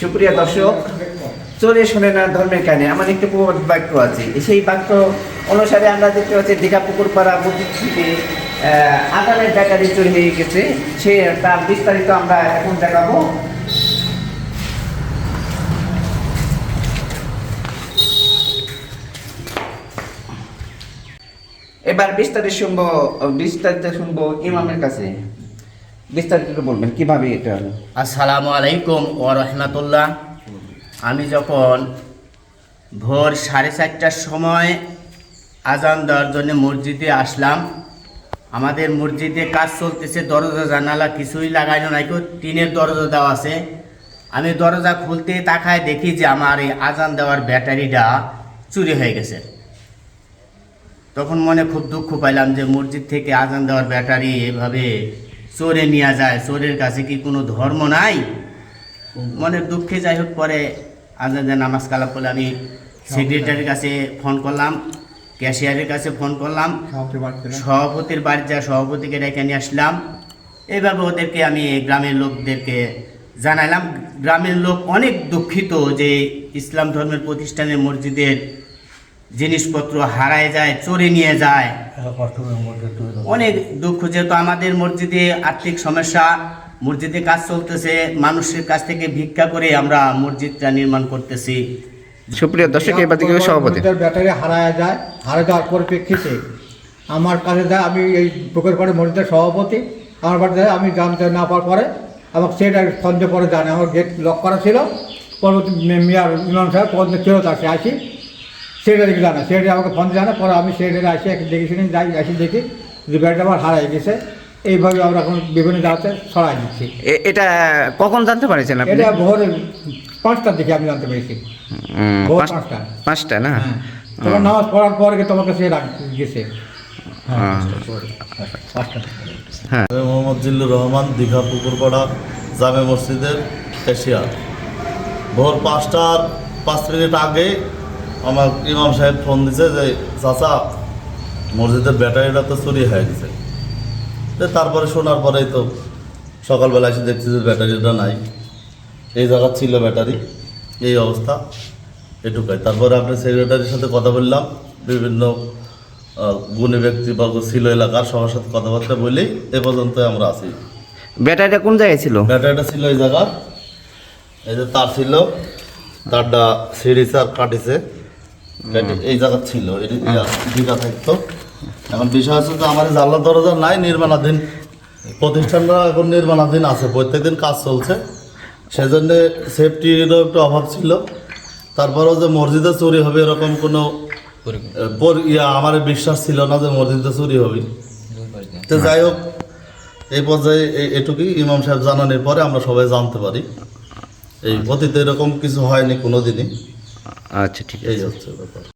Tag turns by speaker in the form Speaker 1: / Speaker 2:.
Speaker 1: সুপ্রিয় দর্শক চলে শোনে না ধর্মের কানে আমার একটি বাক্য আছে। সেই বাক্য অনুসারে আমরা দেখতে পাচ্ছি দীঘা পুকুর পাড়া আহ, আদানের ব্যাটারি চুরি হয়ে গেছে। সে তার বিস্তারিত আমরা এখন দেখাবো। এবার বিস্তারিত শুনব বিস্তারিত শুনব ইমামের কাছে। বিস্তারিত বলবেন, কীভাবে এটা?
Speaker 2: আসসালামু আলাইকুম ও রহমতুল্লাহ আমি যখন ভোর সাড়ে চারটার সময় আজান দেওয়ার জন্য মসজিদে আসলাম, আমাদের মসজিদে কাজ চলতেছে, দরজা, জানালা কিছুই লাগানো নাই কেউ টিনের দরজা দেওয়া আছে। আমি দরজা খুলতে তাকায় দেখি যে আমার এই আজান দেওয়ার ব্যাটারিটা চুরি হয়ে গেছে। তখন মনে খুব দুঃখ পাইলাম যে মসজিদ থেকে আজান দেওয়ার ব্যাটারি এভাবে চোরে নিয়ে যায় চোরের কাছে কি কোনো ধর্ম নাই? মনের দুঃখে যাই হোক পরে আজাদের নামাজ কালাম করলে আমি সেক্রেটারির কাছে ফোন করলাম ক্যাশিয়ারের কাছে ফোন করলাম সভাপতির বাড়ি যা সভাপতিকে ডেকে নিয়ে আসলাম। এভাবে ওদেরকে আমি গ্রামের লোকদেরকে জানালাম গ্রামের লোক অনেক দুঃখিত যে ইসলাম ধর্মের প্রতিষ্ঠানের মসজিদের জিনিসপত্র হারায় যায় চোরে নিয়ে যায়। অনেক দুঃখ যেহেতু আমাদের মসজিদে আর্থিক সমস্যা মসজিদে কাজ চলতেছে মানুষের কাছ থেকে ভিক্ষা করে আমরা মসজিদটা নির্মাণ করতেছি।
Speaker 1: সুপ্রিয় দর্শক এবার সভাপতি।
Speaker 3: ব্যাটারি হারায় যায় হারিয়ে যাওয়ার পরিপ্রেক্ষিতে আমার কাছে যায় আমি এই পুকুর পাড়ে মসজিদের সভাপতি আমার বাড়িতে আমি জানতে না পাওয়ার পরে আমাকে সেটা সন্ধ্যে পরে জানে আমার গেট লক করা ছিল। পরবর্তী মেয়ার ইমাম সাহেব পর্যন্ত ফেরত আসে আসি। সেটাকে জানা সেটা আমাকে ফোন জানা পরে আমি সেটাকে আসি এক দেখে শুনে যাই আসি দেখি যে ব্যাটারি আমার হারাই গেছে এইভাবে আমরা এখন বিভিন্ন জায়গাতে ছড়াই দিচ্ছি
Speaker 1: এটা কখন জানতে পারছেন আপনি?
Speaker 3: এটা ভোর পাঁচটার দিকে আমি জানতে পেরেছি। ভোর পাঁচটা।
Speaker 1: পাঁচটা না?
Speaker 3: হ্যাঁ। তোমার নামাজ পড়ার পরে তোমাকে সে রাখ গেছে?
Speaker 1: হ্যাঁ। হ্যাঁ।
Speaker 4: আমি মোহাম্মদ জিল্লুর রহমান দীঘা পুকুরপাড়া জামে মসজিদের ক্যাশিয়ার ভোর পাঁচটার পাঁচ মিনিট আগে আমার ইমাম সাহেব ফোন দিছে যে চাচা মসজিদের ব্যাটারিটা তো চুরি হয়ে গেছে। তারপরে শোনার পরেই তো সকালবেলা এসে দেখছি যে ব্যাটারিটা নাই। এই জায়গা ছিল ব্যাটারি এই অবস্থা এটুকাই। তারপরে আপনি সেক্রেটারির সাথে কথা বললাম বিভিন্ন গুণী ব্যক্তিবর্গ ছিল এলাকার সবার সাথে কথাবার্তা বলেই এ পর্যন্ত আমরা আছি।
Speaker 1: ব্যাটারিটা কোন জায়গায় ছিল?
Speaker 4: ব্যাটারিটা ছিল এই জায়গা এই যে তার ছিল তারটা সিঁড়িছে আর কাটিছে। কেটে- এই জায়গা ছিল দীঘা থাকতো। এখন বিষয় হচ্ছে যে আমার জানলা দরজা নাই নির্মাণাধীন। প্রতিষ্ঠানটা এখন নির্মাণাধীন আছে প্রত্যেকদিন কাজ চলছে। সেজন্য সেফটিরও একটু অভাব ছিল। তারপরেও যে মসজিদে চুরি হবে এরকম কোনো ইয়া আমার বিশ্বাস ছিল না যে মসজিদে চুরি হবে। তো যাই হোক এই পর্যায়ে এটুকুই ইমাম সাহেব জানানোর পরে আমরা সবাই জানতে পারি। এই অতীতে এরকম কিছু হয়নি কোনো দিনই
Speaker 1: আচ্ছা ঠিক আছে।